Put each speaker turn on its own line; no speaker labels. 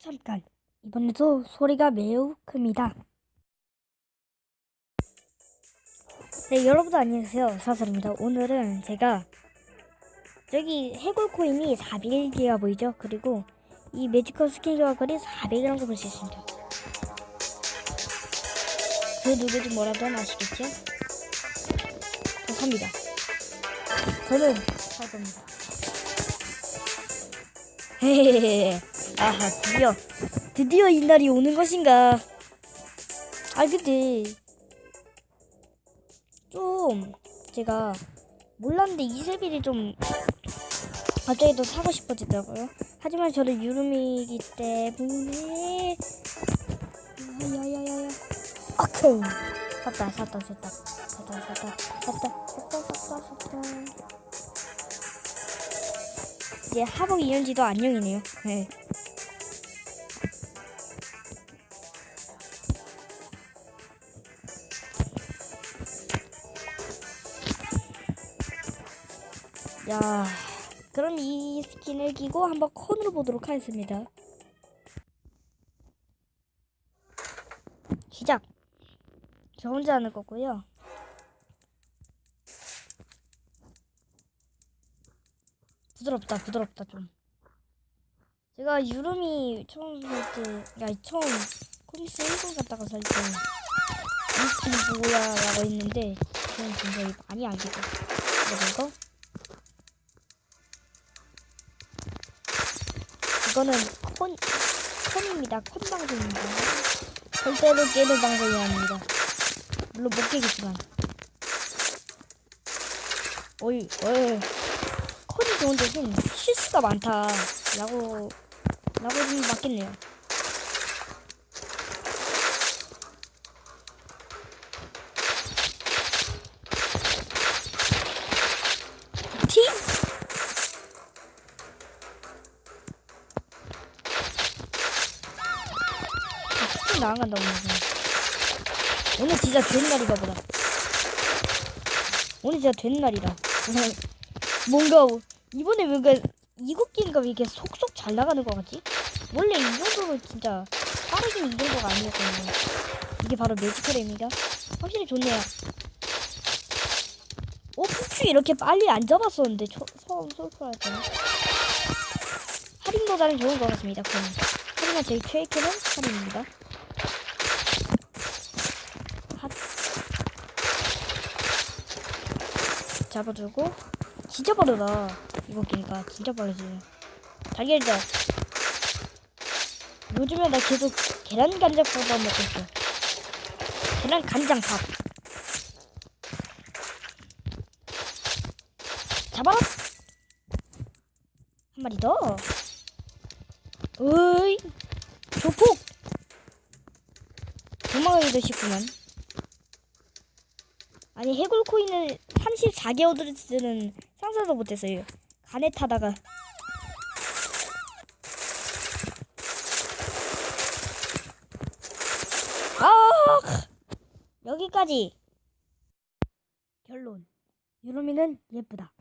잠깐 이번에도 소리가 매우 큽니다. 네 여러분들 안녕하세요 사설입니다. 오늘은 제가 저기 해골 코인이 400개가 보이죠? 그리고 이 매지컬 스킨 조합거리 400이라는 걸볼수 있습니다. 그 누구지 뭐라도 하나 아시겠죠? 저 삽니다. 저는 살 겁니다. 헤헤헤. 아하, 드디어, 드디어 이 날이 오는 것인가. 아, 근데, 좀, 제가 몰랐는데 이세빌이 좀, 갑자기 또 사고 싶어지더라고요. 하지만 저는 유름이기 때문에, 야야야야야. 오케이. 샀다, 샀다, 샀다. 샀다, 샀다, 샀다, 샀다, 샀다, 샀다. 이제 하복 이연지도 안녕이네요. 네. 야, 그럼 이 스킨을 끼고 한번 컨으로 보도록 하겠습니다. 시작. 저 혼자 하는 거고요. 부드럽다, 부드럽다 좀. 제가 유름이 처음 살 때, 야, 처음 코미스 일본 갔다가 살 때, 이 스킨 뭐야라고 했는데, 저는 굉장히 많이 됐어요. 그리고 이거, 이거는 콘, 콘입니다. 콘 방송입니다. 절대로 깨는 방송이 아닙니다. 물론 못 깨겠지만. 어이, 어이. 콘이 좋은 대신 실수가 많다. 라고, 라고 좀 맞겠네요. 티? 티 나간다, 오늘. 오늘 진짜 된 날이다, 보다. 오늘 진짜 된 날이다. 뭔가 이번에 뭔가 이국 게임가 왜 이렇게 속속 잘 나가는 것 같지? 원래 이 정도로 진짜 빠르긴 이 정도가 아니었거든요. 이게 바로 매지컬입니다. 확실히 좋네요. 어, 후추 이렇게 빨리 안 잡았었는데 초, 처음 솔플할 때는 할인보다는 좋은 것 같습니다. 그럼 하지만 제 최애 캐는 할인입니다. 핫. 잡아주고 진짜 빠르다. 이거 끼니까 진짜 빠르지. 달걀이다. 요즘에 나 계속 계란 간장밥 먹고 있어. 계란 간장밥. 잡아라 한 마리 더. 으이 조폭! 도망가기도 쉽구만. 아니 해골 코인을 34개월을 쓰는 상상도 못했어요. 간에 타다가 아 여기까지 결론 유로미는 예쁘다.